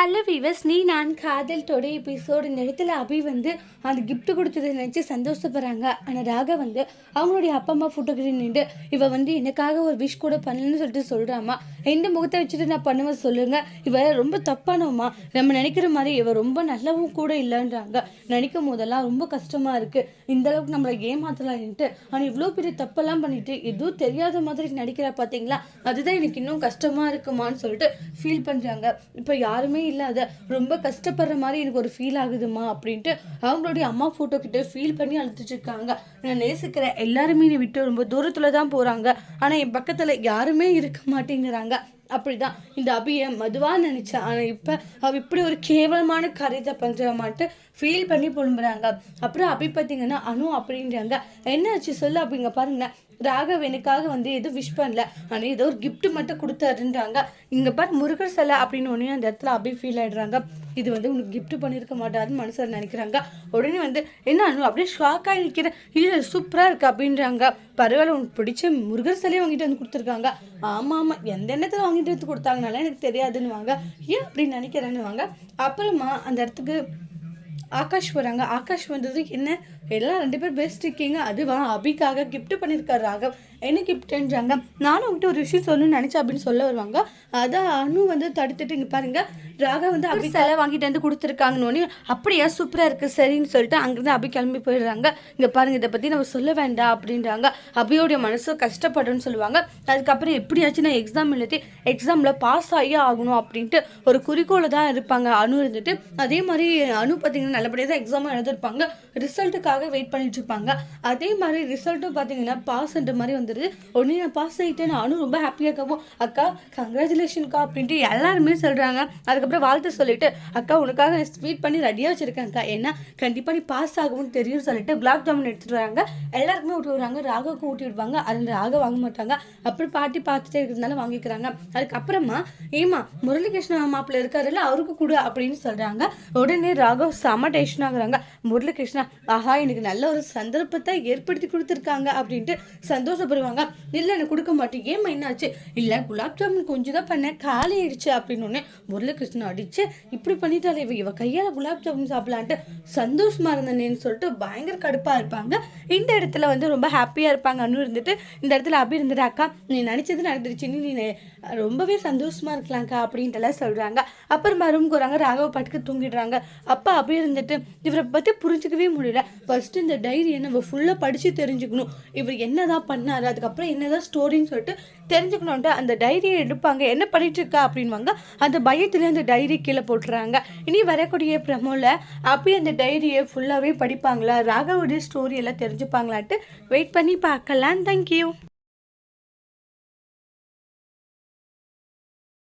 Hello viewers நீ நான் காதல் தொடை எபிசோடு இந்த இடத்துல அபி வந்து அந்த கிஃப்ட் கொடுத்ததை நினச்சி சந்தோஷப்படுறாங்க. ஆனால் ராக வந்து அவங்களுடைய அப்பா அம்மா ஃபோட்டோக்கிட்ட நின்று இவ வந்து எனக்காக ஒரு விஷ் கூட பண்ணலன்னு சொல்லிட்டு சொல்கிறாமா எந்த முகத்தை வச்சுட்டு நான் பண்ணுவேன் சொல்லுங்க. இவ ரொம்ப தப்பானவம்மா. நம்ம நினைக்கிற மாதிரி இவ ரொம்ப நல்லவும் கூட இல்லைன்றாங்க. நினைக்கும் போதெல்லாம் ரொம்ப கஷ்டமாக இருக்குது இந்த அளவுக்கு நம்மளை ஏமாத்தலான்ட்டு ஆனால் இவ்வளோ பெரிய தப்பெல்லாம் பண்ணிட்டு எதுவும் தெரியாத மாதிரி நடிக்கிறா பார்த்தீங்களா அதுதான் எனக்கு இன்னும் கஷ்டமாக இருக்குமான்னு சொல்லிட்டு ஃபீல் பண்ணுறாங்க இப்போ யாருமே இல்லாத ரொம்ப கஷ்டப்படுற மாதிரி எனக்கு ஒரு ஃபீல் ஆகுதுமா அப்படின்ட்டு அவங்களுடைய அம்மா ஃபோட்டோ கிட்ட ஃபீல் பண்ணி அழுத்துட்டு இருக்காங்க. நான் நேசிக்கிற எல்லாருமே என்னை விட்டு ரொம்ப தூரத்தில் தான் போறாங்க. ஆனால் என் பக்கத்தில் யாருமே இருக்க மாட்டேங்கிறாங்க. அப்படிதான். இந்த அபியை மதுவாக நினச்சேன் ஆனால் இப்போ அவள் இப்படி ஒரு கேவலமான காரியத்தை பண்ணுற மாட்டேன் ஃபீல் பண்ணி புலம்புறாங்க. அப்புறம் அபி பார்த்தீங்கன்னா அனு அப்படின்றாங்க. என்ன ஆச்சு சொல்லு அப்படிங்க பாருங்க. ராகவ் எனக்காக வந்து எதுவும் விஷ் பண்ணல. ஆனால் ஏதோ ஒரு கிஃப்ட் மட்டும் கொடுத்தாருன்றாங்க. இங்கே பாரு முருகர் சிலை அப்படின்னு ஒன்று அந்த இடத்துல அபி ஃபீல் ஆயிடுறாங்க. இது வந்து உனக்கு கிஃப்ட் பண்ணியிருக்க மாட்டாருன்னு மனசில் நினைக்கிறாங்க. உடனே வந்து என்ன அனு அப்படியே ஷாக்காக நிற்கிற இல்லை சூப்பராக இருக்குது அப்படின்றாங்க. பரவாயில்ல உனக்கு பிடிச்ச முருகர் சிலையை வாங்கிட்டு வந்து கொடுத்துருக்காங்க. ஆமாம் ஆமாம் எந்த எண்ணத்தில் வாங்கிட்டு வந்து கொடுத்தாங்கனால எனக்கு தெரியாதுன்னு வாங்க ஏன் அப்படின்னு நினைக்கிறேன்னு வாங்க அப்புறமா அந்த இடத்துக்கு ஆகாஷ் வராங்க. ஆகாஷ் வந்தது என்ன? எல்லாம் ரெண்டு பேர் பெஸ்ட் இருக்கீங்க. அதுவா? அபிக்காக கிஃப்ட் பண்ணியிருக்காரு ராகவ். என்ன கிஃப்ட்ன்றாங்க நானும் உங்ககிட்ட ஒரு விஷயம் சொல்லணும்னு நினச்சேன் அப்படின்னு சொல்ல வருவாங்க. அதான் அனு வந்து தடுத்துட்டு இங்கே பாருங்க. ராகவ் வந்து அபி சிலை வாங்கிட்டு வந்து கொடுத்துருக்காங்கன்னு அப்படியா சூப்பராக இருக்குது சரின்னு சொல்லிட்டு அங்கேருந்து அபி கிளம்பி போயிடுறாங்க. இங்கே பாருங்க இதை பற்றி நம்ம சொல்ல வேண்டாம் அப்படின்றாங்க. அபியோடைய மனசு கஷ்டப்படுன்னு சொல்லுவாங்க. அதுக்கப்புறம் எப்படியாச்சும் நான் எக்ஸாம் எழுதி எக்ஸாமில் பாஸ் ஆகி ஆகணும் அப்படின்ட்டு ஒரு குறிக்கோளை தான் இருப்பாங்க. அனு இருந்துட்டு அதே மாதிரி அனு பார்த்தீங்கன்னா நல்லபடியாக தான் எக்ஸாமும் எழுதிருப்பாங்க. ரிசல்ட்டுக்காக வெயிட் பண்ணிட்டு இருப்பாங்க. அதே மாதிரி ரிசல்ட்டும் பார்த்தீங்கன்னா பாஸ்ன்ற மாதிரி வந்துடுது உடனே நான் பாஸ் ஆகிட்டேன் நானும் ரொம்ப ஹாப்பியாக இருக்கவும். அக்கா கங்க்ராச்சுலேஷன்க்கா அப்படின்ட்டு எல்லாருமே சொல்கிறாங்க அதுக்கப்புறம் வாழ்த்து சொல்லிவிட்டு அக்கா உனக்காக ஸ்வீட் பண்ணி ரெடியாக வச்சுருக்கேன்க்கா ஏன்னா கண்டிப்பாக நீ பாஸ் ஆகும்னு தெரியும்னு சொல்லிட்டு குலாப் ஜாமுன் எடுத்துகிட்டு வராங்க எல்லாருக்குமே ஊட்டி விடுறாங்க ராகாவுக்கு ஊட்டி விடுவாங்க அது ராக வாங்க மாட்டாங்க. அப்புறம் பாட்டி பார்த்துட்டே இருக்கிறதுனால வாங்கிக்கிறாங்க. அதுக்கப்புறமா ஏமா முரளிகிருஷ்ண மாப்பிள்ள இருக்காருல்ல அவருக்கு கொடு அப்படின்னு சொல்கிறாங்க உடனே ராகவ் செம டென்ஷன் ஆகுறாங்க. முரளிகிருஷ்ணா ஆஹா எனக்கு நல்ல ஒரு சந்தர்ப்பத்தை ஏற்படுத்தி கொடுத்துருக்காங்க அப்படின்ட்டு சந்தோஷப்படுற சந்தோஷப்படுவாங்க இல்லை எனக்கு கொடுக்க மாட்டேன். ஏமா என்னாச்சு? இல்லை குலாப் ஜாமுன் கொஞ்சம் தான் பண்ணேன். காலி ஆயிடுச்சு அப்படின்னு உடனே முரளிகிருஷ்ணன் அடிச்சு இப்படி பண்ணிட்டாலே இவ இவ கையால் குலாப் ஜாமுன் சாப்பிடலான்ட்டு சந்தோஷமா இருந்தேன்னு சொல்லிட்டு பயங்கர கடுப்பாக இருப்பாங்க. இந்த இடத்துல வந்து ரொம்ப ஹாப்பியாக இருப்பாங்க. அனு இருந்துட்டு இந்த இடத்துல அபி இருந்துட்டு அக்கா நீ நினச்சது நடந்துருச்சு. நீ ரொம்பவே சந்தோஷமா இருக்கலாம்க்கா அப்படின்ட்டுலாம் சொல்கிறாங்க அப்புறமா ரூம்க்கு வராங்க. ராகவ பாட்டுக்கு தூங்கிடுறாங்க. அப்பா அப்படி இருந்துட்டு இவரை பற்றி புரிஞ்சுக்கவே முடியல. ஃபர்ஸ்ட் இந்த டைரியை நம்ம ஃபுல்லாக படித்து தெரிஞ்சுக்கணும். இவர் என்னதான் பண்ணாரு? அதுக்கப்புறம் என்னதான் ஸ்டோரின்னு சொல்லிட்டு தெரிஞ்சுக்கணுன்ட்டு அந்த டைரியை எடுப்பாங்க. என்ன பண்ணிட்டு இருக்கா அப்படின்வாங்க அந்த பயத்துல அந்த டைரி கீழே போட்டுறாங்க. இனி வரக்கூடிய பிரமோல அப்பயே அந்த டைரியை ஃபுல்லாகவே படிப்பாங்களா? ராகவுடைய ஸ்டோரி எல்லாம் தெரிஞ்சுப்பாங்களான்ட்டு வெயிட் பண்ணி பார்க்கலாம். தேங்க்யூ